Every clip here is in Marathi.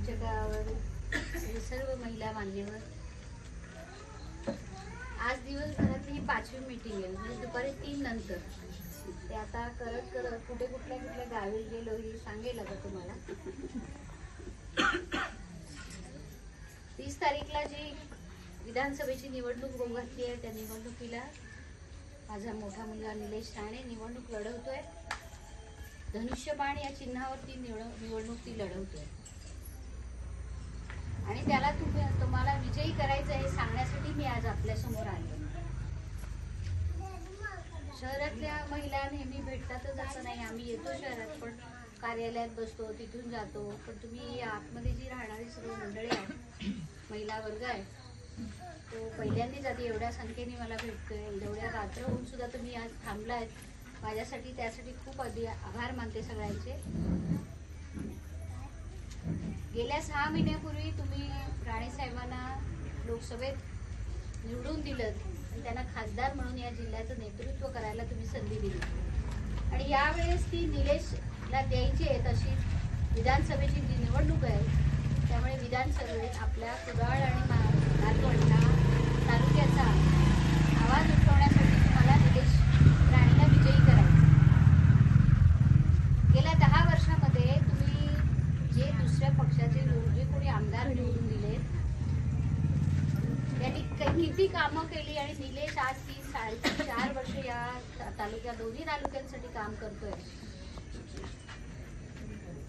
आमच्या गावावर सर्व महिला मान्यवर. आज दिवसभरातली ही पाचवी मीटिंग आहे. म्हणजे दुपारी तीन नंतर. ते आता करत करत कुठे कुठल्या कुठल्या गावी गेलो हे सांगेल आता तुम्हाला. तीस तारीखला जी विधानसभेची निवडणूक होऊ घातली आहे त्या निवडणुकीला माझा मोठा मुलगा निलेश राणे निवडणूक लढवतोय. धनुष्यबाण या चिन्हावरती निवड निवडणूक ती लढवतोय. आणि त्याला तुम्ही तुम्हाला विजयी करायचं हे सांगण्यासाठी मी आज आपल्यासमोर आले. शहरातल्या महिला नेहमी भेटतातच असं नाही. आम्ही येतो शहरात पण कार्यालयात बसतो तिथून जातो. पण तुम्ही आतमध्ये जी राहणारी सर्व मंडळी आहे महिला वर्ग आहे तो पहिल्यांदाच आधी एवढ्या संख्येने मला भेटतोय. एवढ्या रात्र होऊन सुद्धा तुम्ही आज थांबलायत. माझ्यासाठी त्यासाठी खूप आधी आभार मानते सगळ्यांचे. गेल्या सहा महिन्यापूर्वी तुम्ही राणेसाहेबांना लोकसभेत निवडून दिलं आणि त्यांना खासदार म्हणून या जिल्ह्याचं नेतृत्व करायला तुम्ही संधी दिली. आणि यावेळेस ती निलेशला द्यायची आहेत अशी विधानसभेची जी निवडणूक आहे त्यामुळे विधानसभेत आपल्या कुडाळ आणि मा- मालवणला तालुक्याचा आवाज उठवण्यासाठी तुम्हाला निलेश राणेला विजयी करायचं गेल्या दहा वर्षामध्ये तुम्ही जे दुसऱ्या पक्षाचे लोक जे कोणी आमदार निवडून दिले त्यांनी क- किती कामं केली आणि निलेश आज ती साडेतीन चार वर्ष या तालुक्या दोन्ही तालुक्यांसाठी काम करतोय.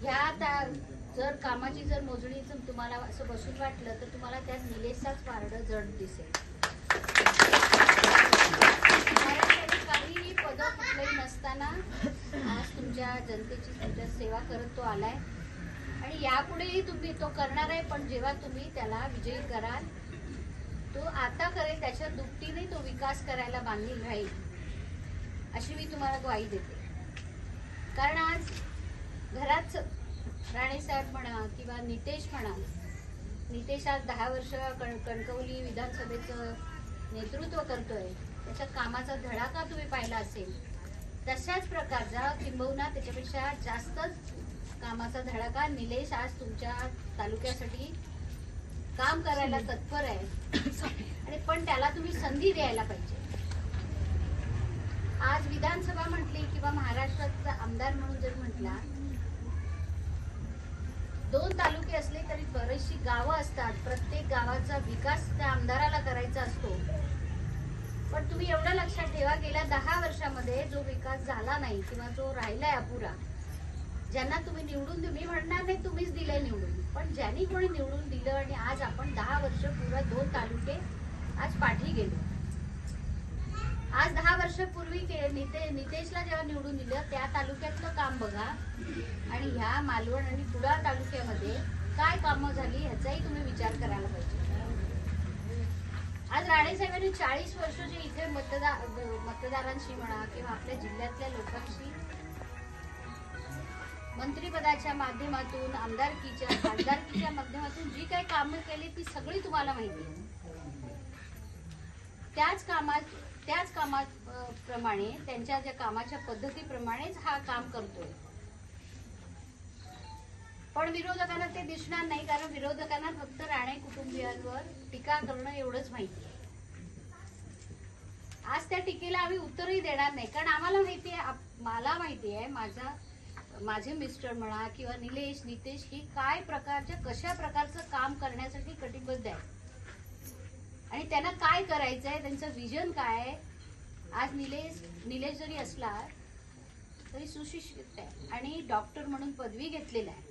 ह्या ता- जर कामाची जर मोजणी तुम्हाला असं बसून वाटलं तर तुम्हाला त्यात निलेशचाच वारड जड दिसेल. काहीही पद कुठलंही नसताना आज तुमच्या जनतेची तुमच्या सेवा करत तो आलाय. आणि यापुढेही तुम्ही तो करणार आहे पण जेव्हा तुम्ही त्याला विजयी कराल तो आता करेल त्याच्या दुपटीने तो विकास करायला बांधील राहील. अशी मी तुम्हाला ग्वाही देते. कारण आज घरात राणेसाहेब म्हणा किंवा नितेश म्हणा नितेश आज दहा वर्ष कण कणकवली विधानसभेचं नेतृत्व करतोय. त्याच्या कामाचा धडाका तुम्ही पाहिला असेल? तशाच प्रकारचा किंबहुना त्याच्यापेक्षा जास्तच कामाचा धडाका निलेश आज तुमच्या तालुक्यासाठी काम करायला तत्पर आहे. आणि पण त्याला तुम्ही संधी द्यायला पाहिजे. आज विधानसभा म्हटली किंवा महाराष्ट्राचा आमदार म्हणून जर म्हटला दोन तालुके असले तरी बरीचशी गावं असतात. प्रत्येक गावाचा विकास त्या आमदाराला करायचा असतो. पण तुम्ही एवढं लक्षात ठेवा गेल्या दहा वर्षामध्ये जो विकास झाला नाही किंवा जो राहिलाय अपुरा ज्यांना तुम्ही निवडून मी म्हणणार नाही तुम्हीच दिलंय निवडून पण ज्यांनी कोणी निवडून दिलं आणि आज आपण दहा वर्ष पुरा दोन तालुके आज पाठी गेलो. आज दहा वर्षपूर्वी निते नितेशला जेव्हा निवडून दिलं त्या तालुक्यातलं काम बघा. आणि ह्या मालवण आणि कुडाळ तालुक्यामध्ये काय कामं झाली ह्याचाही तुम्ही विचार करायला पाहिजे. आज राणेसाहेबांनी चाळीस वर्ष जे इथे मतदार मतदारांशी म्हणा किंवा आपल्या जिल्ह्यातल्या लोकांशी मंत्रिपदाच्या माध्यमातून आमदारकीच्या खासदारकीच्या माध्यमातून जी काही कामं केली ती सगळी तुम्हाला माहिती आहे. त्याच कामात त्याच कामात प्रमाणे त्यांच्या ज्या कामाच्या पद्धतीप्रमाणेच हा काम करतोय. पण विरोधकांना ते दिसणार नाही कारण विरोधकांना फक्त राणे कुटुंबियांवर टीका करणं एवढंच माहिती आहे. आज त्या टीकेला आम्ही उत्तरही देणार नाही कारण आम्हाला माहिती आहे मला माहिती आहे माझा माझे मिस्टर म्हणा किंवा निलेश नितेश ही काय प्रकारच्या कशा प्रकारचं काम करण्यासाठी कटिबद्ध आहे आणि त्यांना काय करायचं आहे त्यांचं विजन काय आहे? आज निलेश निलेश जरी असला तरी सुशिक्षित आहे आणि डॉक्टर म्हणून पदवी घेतलेला आहे.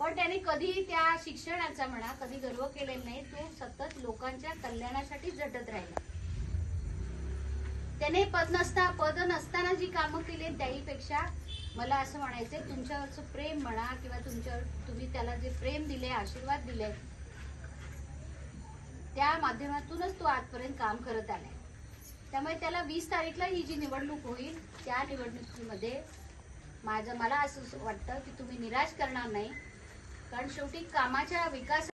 पण त्याने कधी त्या शिक्षणाचा म्हणा कधी गर्व केलेला नाही तो सतत लोकांच्या कल्याणासाठी झटत राहिला. त्याने पद नसता पद नसताना जी कामं केली त्याहीपेक्षा मला असं म्हणायचंय तुमच्यावरचं प्रेम म्हणा किंवा तुमच्यावर तुम्ही त्याला जे प्रेम दिले आशीर्वाद दिले त्या माध्यमातूनच तो आजपर्यंत काम करत आलाय. त्यामुळे त्याला वीस तारीखला ही जी निवडणूक होईल त्या निवडणुकीमध्ये माझं मला असं वाटतं की तुम्ही निराश करणार नाही. कारण शेवटी कामाच्या विकास